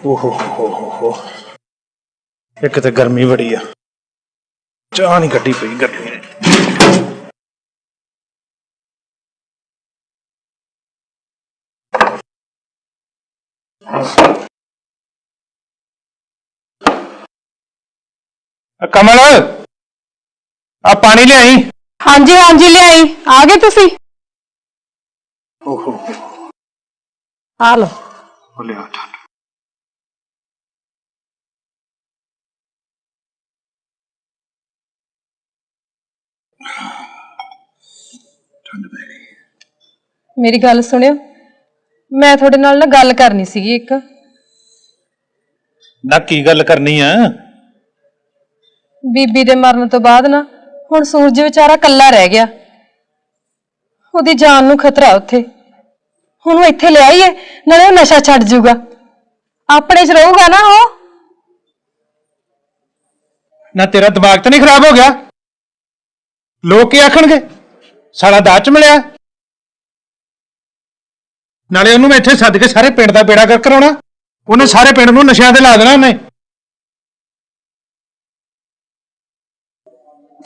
ਓਹੋ ਹੋ ਹੋ ਹੋ ਇੱਕ ਤੇ ਗਰਮੀ ਬੜੀ ਆ। ਚਾਹ ਨਹੀਂ ਕੱਢੀ ਪਈ ਗਰਮੀ ਨੇ। ਆ ਕਮਲ ਆ ਪਾਣੀ ਲਿਆਈ? ਹਾਂਜੀ ਹਾਂਜੀ ਲਿਆਈ। ਆ ਗਏ ਤੁਸੀਂ? ਓਹੋ ਆ ਲਓ। ਉਹ ਲਿਆ ਠੰਡ ਪੈ ਗਈ। ਮੇਰੀ ਗੱਲ ਸੁਣਿਓ ਮੈਂ ਤੁਹਾਡੇ ਨਾਲ ਨਾ ਗੱਲ ਕਰਨੀ ਸੀਗੀ ਇੱਕ। ਨਾ ਕੀ ਗੱਲ ਕਰਨੀ ਆ? ਬੀਬੀ ਦੇ ਮਰਨ ਤੋਂ ਬਾਅਦ ਨਾ ਹੁਣ ਸੂਰਜ ਵਿਚਾਰਾ ਕੱਲਾ ਰਹਿ ਗਿਆ। ਉਹਦੀ ਜਾਨ ਨੂੰ ਖਤਰਾ ਉੱਥੇ। ਹੁਣ ਉਹ ਇੱਥੇ ਲਿਆਈਏ ਨਾਲੇ ਉਹ ਨਸ਼ਾ ਛੱਡ ਜੂਗਾ ਆਪਣੇ 'ਚ ਰਹੂਗਾ ਨਾ ਉਹ? ਨਾ ਤੇਰਾ ਦਿਮਾਗ ਤਾਂ ਨਹੀਂ ਖਰਾਬ ਹੋ ਗਿਆ? ਲੋਕ ਕੀ ਆਖਣਗੇ? ਸਾਲਾ ਦਾਚ ਮਿਲਿਆ। ਨਾਲੇ ਉਹਨੂੰ ਮੈਂ ਇੱਥੇ ਸੱਦ ਕੇ ਸਾਰੇ ਪਿੰਡ ਦਾ ਬੇੜਾ ਕਰ ਕਰਾਉਣਾ। ਉਹਨੇ ਸਾਰੇ ਪਿੰਡ ਨੂੰ ਨਸ਼ਿਆਂ ਤੇ ਲਾ ਦੇਣਾ ਉਹਨੇ।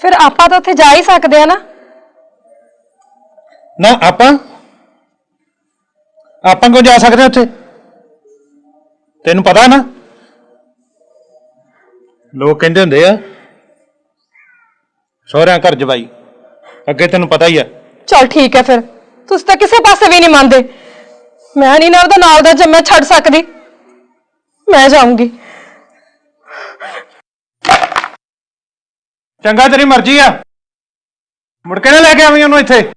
ਫਿਰ ਆਪਾਂ ਤਾਂ ਉੱਥੇ ਜਾ ਹੀ ਸਕਦੇ ਆ ਨਾ। ਨਾ ਆਪਾਂ? ਆਪਾਂ ਕਿਉਂ ਜਾ ਸਕਦੇ ਹਾਂ ਉੱਥੇ? ਤੈਨੂੰ ਪਤਾ ਨਾ। ਲੋਕ ਕਹਿੰਦੇ ਹੁੰਦੇ ਆ ਸਹੁਰਿਆਂ ਘਰ ਜਵਾਈ। ਅੱਗੇ ਤੈਨੂੰ ਪਤਾ ਹੀ ਆ। ਚਲ ਠੀਕ ਹੈ ਫਿਰ। ਤੁਸੀਂ ਤਾਂ ਕਿਸੇ ਪਾਸੇ ਵੀ ਨਹੀਂ ਮੰਨਦੇ। ਮੈਂ ਨਹੀਂ ਨਾ ਉਹਦਾ ਨਾਲ ਦਾ ਜੰਮਿਆ ਛੱਡ ਸਕਦੀ। ਮੈਂ ਜਾਊਂਗੀ। ਚੰਗਾ ਤੇਰੀ ਮਰਜ਼ੀ ਆ। ਮੁੜ ਕੇ ਨਾ ਲੈ ਕੇ ਆਵੀਂ ਉਹਨੂੰ ਇੱਥੇ।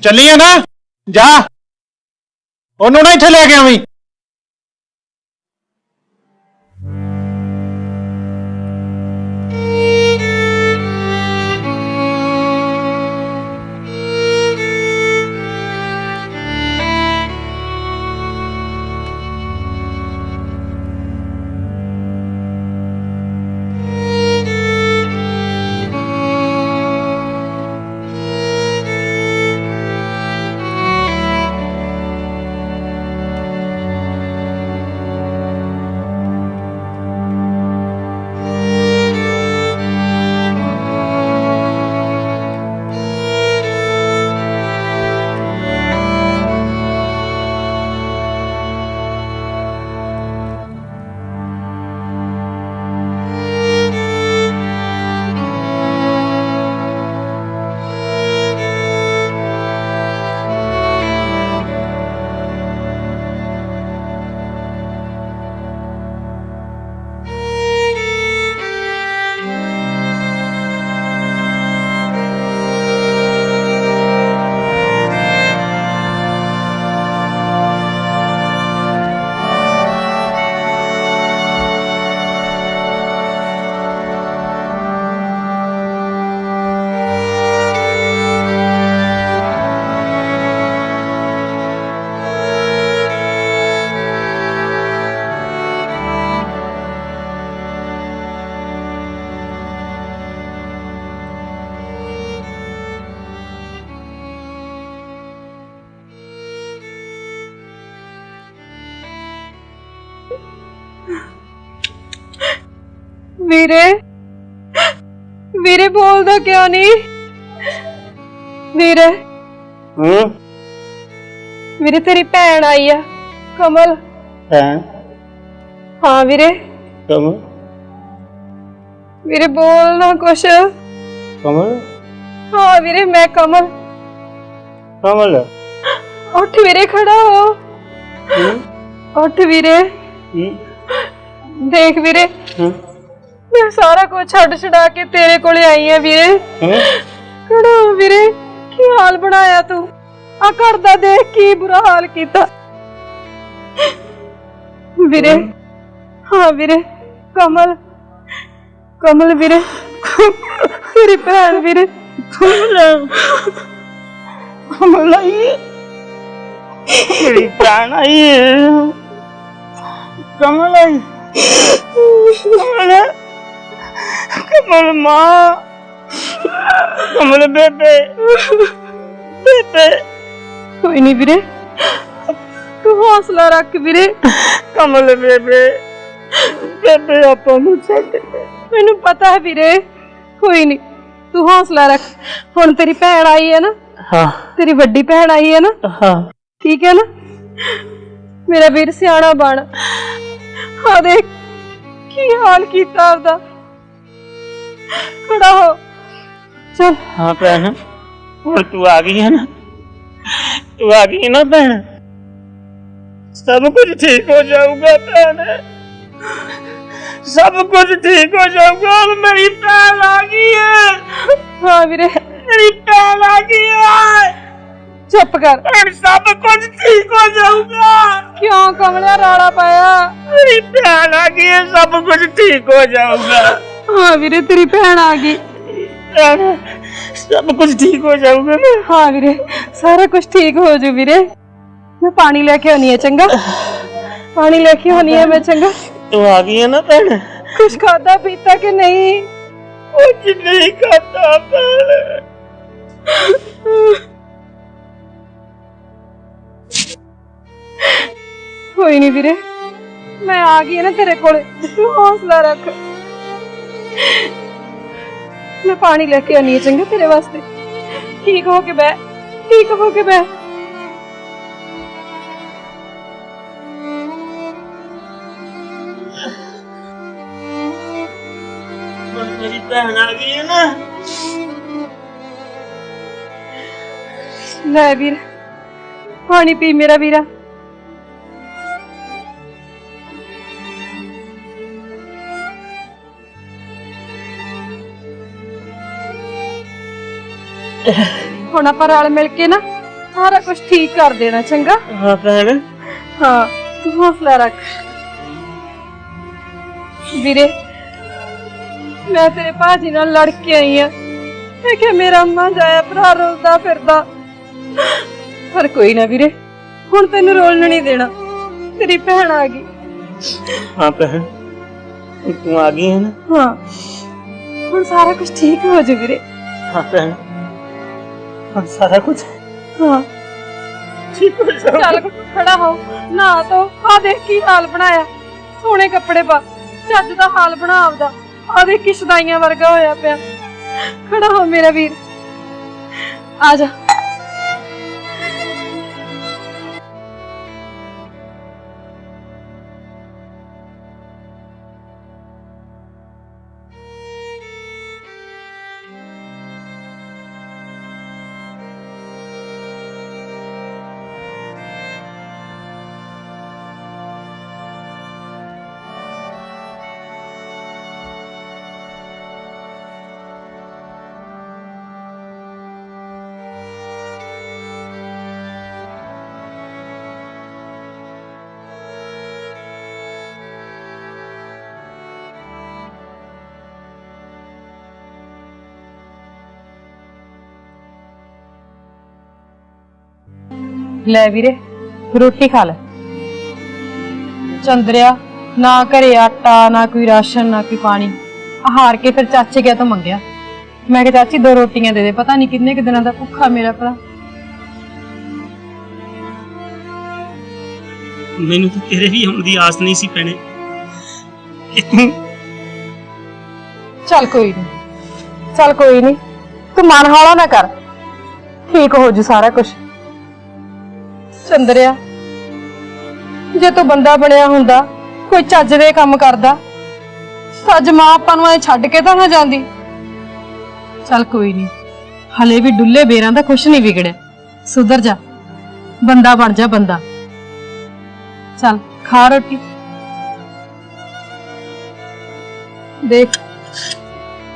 ਚੱਲੀ ਆ ਨਾ। ਜਾ। ਉਹਨੂੰ ਨਾ ਇੱਥੇ ਲੈ ਕੇ ਆਵੀਂ। ਵੀਰੇ। ਵੀਰੇ ਬੋਲਦਾ ਕਿਉਂ ਨਹੀਂ ਵੀਰੇ। ਹੂੰ? ਵੀਰੇ ਤੇਰੀ ਭੈਣ ਆਈ ਆ ਕਮਲ। ਹੈ ਹਾਂ ਵੀਰੇ। ਕਮਲ? ਵੀਰੇ ਬੋਲਣਾ ਕੁਛ। ਕਮਲ? ਹਾਂ ਵੀਰੇ ਮੈਂ ਕਮਲ। ਕਮਲ? ਉੱਠ ਵੀਰੇ ਖੜਾ ਹੋ। ਹੂੰ? ਉੱਠ ਵੀਰੇ। ਹੂੰ? ਦੇਖ ਵੀਰੇ। ਹੂੰ? ਮੈਂ ਸਾਰਾ ਕੁਝ ਛੱਡ ਛਡਾ ਕੇ ਤੇਰੇ ਕੋਲੇ ਆਈ ਆ ਵੀਰੇ ਹੂੰ ਖੜਾ ਹੋ ਵੀਰੇ ਕੀ ਹਾਲ ਬਣਾਇਆ ਤੂੰ ਆ ਘਰ ਦਾ ਦੇਖ ਕੀ ਬੁਰਾ ਹਾਲ ਕੀਤਾ ਵੀਰੇ ਹਾਂ ਵੀਰੇ ਕਮਲ ਕਮਲ ਵੀਰੇ ਤੇਰੀ ਭੈਣ ਵੀਰੇ ਕਮਲ ਕਮਲ ਆਈ ਮੇਰੀ ਪ੍ਰਾਣ ਆਈ ਕਮਲ ਆਈ ਕਮਲ ਕਮਲ ਮਾਂ। ਕਮਲ ਬੇਬੇ। ਬੇਬੇ। ਕੋਈ ਨਹੀਂ ਵੀਰੇ। ਤੂੰ ਹੌਸਲਾ ਰੱਖ ਵੀਰੇ। ਕਮਲ ਬੇਬੇ। ਬੇਬੇ ਆਪਾਂ ਨੂੰ ਛੱਡ ਦੇ। ਮੈਨੂੰ ਪਤਾ ਹੈ ਵੀਰੇ। ਕੋਈ ਨਹੀਂ ਤੂੰ ਹੌਸਲਾ ਰੱਖ। ਹੁਣ ਤੇਰੀ ਭੈਣ ਆਈ ਹੈ ਨਾ। ਹਾਂ। ਤੇਰੀ ਵੱਡੀ ਭੈਣ ਆਈ ਹੈ ਨਾ। ਹਾਂ। ਠੀਕ ਹੈ ਨਾ। ਮੇਰਾ ਵੀਰ ਸਿਆਣਾ ਬਣ। ਆ ਦੇਖ ਕੀ ਹਾਲ ਕੀਤਾ ਉਹਦਾ ਖੜਾ ਹੋ। ਚਲ। ਹਾਂ ਭੈਣ ਹੁਣ ਤੂੰ ਆ ਗਈ ਹੈ ਨਾ। ਤੂੰ ਆ ਗਈ ਨਾ ਭੈਣ। ਸਭ ਕੁਝ ਠੀਕ ਹੋ ਜਾਊਗਾ ਭੈਣ। ਸਭ ਕੁਝ ਠੀਕ ਹੋ ਜਾਊਗਾ ਹੁਣ ਮੇਰੀ ਭੈਣ ਆ ਗਈ ਹੈ। ਹਾਂ ਵੀਰੇ। ਮੇਰੀ ਭੈਣ ਆ ਗਈ ਹੈ। ਚੁੱਪ ਕਰ। ਹੁਣ ਸਭ ਕੁਝ ਠੀਕ ਹੋ ਜਾਊਗਾ। ਕਿਉਂ ਕਮਲਿਆ ਰਾਲਾ ਪਾਇਆ? ਮੇਰੀ ਭੈਣ ਆ ਗਈ ਹੈ ਸਭ ਕੁਝ ਠੀਕ ਹੋ ਜਾਊਗਾ। ਹਾਂ ਵੀਰੇ ਤੇਰੀ ਭੈਣ ਆ ਗਈ ਭੈਣ, ਸਭ ਕੁਝ ਠੀਕ ਹੋ ਜਾਊਗਾ ਨਾ ਹਾਂ ਵੀਰੇ ਸਾਰਾ ਕੁਝ ਠੀਕ ਹੋ ਜੂ ਵੀਰੇ ਮੈਂ ਪਾਣੀ ਲੈ ਕੇ ਆਉਣੀ ਹੈ ਚੰਗਾ ਪਾਣੀ ਲੈ ਕੇ ਆਉਣੀ ਹੈ ਮੈਂ ਚੰਗਾ ਤੂੰ ਆ ਗਈ ਹੈ ਨਾ ਭੈਣ ਕੁਝ ਖਾਦਾ ਪੀਤਾ ਕਿ ਨਹੀਂ ਕੁਝ ਨਹੀਂ ਕਰਦਾ ਭੈਣ ਕੋਈ ਨਹੀਂ ਵੀਰੇ ਮੈਂ ਆ ਗਈ ਹਾਂ ਨਾ ਮੈਂ ਪਾਣੀ ਲੈ ਕੇ ਹੈ ਚੰਗਾ ਤੇਰੇ ਵਾਸਤੇ। ਠੀਕ ਹੋ ਕੇ ਬਹਿ ਠੀਕ ਹੋ ਕੇ ਬਹਿ। ਹੁਣ ਮੇਰੀ ਭੈਣ ਆ ਗਈ ਹੈ ਨਾ। ਲੈ ਵੀਰ ਪਾਣੀ ਪੀ ਮੇਰਾ ਵੀਰਾ। ਹੁਣ ਆਪਾਂ ਰਲ ਮਿਲ ਕੇ ਨਾ ਸਾਰਾ ਕੁਝ ਠੀਕ ਕਰ ਦੇਣਾ ਚੰਗਾ? ਹਾਂ ਭੈਣ ਹਾਂ ਤੂੰ ਹੌਸਲਾ ਰੱਖ। ਵੀਰੇ ਮੈਂ ਤੇਰੇ ਭਾਜੀ ਨਾਲ ਲੜ ਕੇ ਆਈ ਆ। ਮੈਂ ਕਿਹਾ ਮੇਰਾ ਅੰਮਾ ਜਾਇਆ ਭਰਾ ਰੋਲਦਾ ਫਿਰਦਾ। ਪਰ ਕੋਈ ਨਾ ਵੀਰੇ ਹੁਣ ਤੈਨੂੰ ਰੋਲਣ ਨਹੀਂ ਦੇਣਾ। ਤੇਰੀ ਭੈਣ ਆ ਗਈ। ਹਾਂ ਭੈਣ। ਤੂੰ ਆ ਗਈ ਹੈ ਨਾ? ਹਾਂ। ਹੁਣ ਸਾਰਾ ਕੁਝ ਠੀਕ ਹੋ ਜਾ ਵੀਰੇ। ਹਾਂ ਭੈਣ। ਹੁਣ ਸਾਰਾ ਕੁਝ। ਹਾਂ। ਠੀਕ ਹੋ ਜਾਊਗਾ ਚੱਲ ਖੜਾ ਹੋ। ਨਾ ਤੋ ਆ ਦੇਖ ਕੀ ਹਾਲ ਬਣਾਇਆ। ਸੋਹਣੇ ਕੱਪੜੇ ਪਾ। ਚੱਜ ਦਾ ਹਾਲ ਬਣਾ ਆਪਦਾ। ਆ ਦੇਖ ਕੀ ਵਰਗਾ ਹੋਇਆ ਪਿਆ। ਖੜਾ ਹੋ ਮੇਰਾ ਵੀਰ। ਆ ਜਾ। ਲੈ ਵੀਰੇ ਰੋਟੀ ਖਾ ਲੈ। ਚੰਦਰਿਆ ਨਾ ਘਰੇ ਆਟਾ ਨਾ ਕੋਈ ਰਾਸ਼ਨ ਨਾ ਕੋਈ ਪਾਣੀ। ਹਾਰ ਕੇ ਫਿਰ ਚਾਚੇ ਗਿਆ ਤੋਂ ਮੰਗਿਆ? ਮੈਂ ਕਿਹਾ ਚਾਚੀ ਦੋ ਰੋਟੀਆਂ ਦੇ ਦੇ ਪਤਾ ਨਹੀਂ ਕਿੰਨੇ ਕੁ ਦਿਨਾਂ ਦਾ ਭੁੱਖਾ ਮੇਰਾ ਭਰਾ। ਮੈਨੂੰ ਤਾਂ ਤੇਰੇ ਵੀ ਆਉਣ ਦੀ ਆਸ ਨਹੀਂ ਸੀ ਪੈਣੇ। ਕਿ ਤੂੰ? ਚੱਲ ਕੋਈ ਨਹੀਂ ਚੱਲ ਕੋਈ ਨਹੀਂ ਤੂੰ ਮਨ ਹੌਲਾ ਨਾ ਕਰ। ਠੀਕ ਹੋ ਜੂ ਸਾਰਾ ਕੁਝ ਚੰਦਰਿਆ ਜੇ ਤੂੰ ਬੰਦਾ ਬਣਿਆ ਹੁੰਦਾ, ਕੋਈ ਚੱਜ ਦੇ ਕੰਮ ਕਰਦਾ ਤਾਂ ਅੱਜ ਮਾਂ ਆਪਾਂ ਨੂੰ ਐ ਛੱਡ ਕੇ ਤਾਂ ਨਾ ਜਾਂਦੀ। ਚੱਲ ਕੋਈ ਨਹੀਂ ਹਲੇ ਵੀ ਡੁੱਲੇ ਬੇਰਾਂ ਦਾ ਕੁਛ ਨਹੀਂ ਵਿਗੜਿਆ। ਸੁਧਰ ਜਾ, ਬੰਦਾ ਬਣ ਜਾ ਬੰਦਾ। ਚੱਲ, ਖਾ ਰੋਟੀ। ਦੇਖ,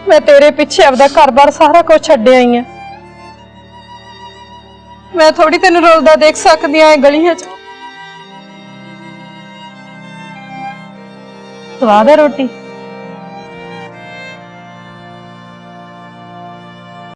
ਮੈਂ ਤੇਰੇ ਪਿੱਛੇ ਆਪਦਾ ਘਰ-ਬਾਰ ਸਾਰਾ ਕੁਝ ਛੱਡ ਆਈ ਆ। ਮੈਂ ਥੋੜੀ ਤੈਨੂੰ ਰੋਲਦਾ ਦੇਖ ਸਕਦੀ ਆ ਗਲੀਆਂ 'ਚ। ਸਵਾਦ ਹੈ ਰੋਟੀ।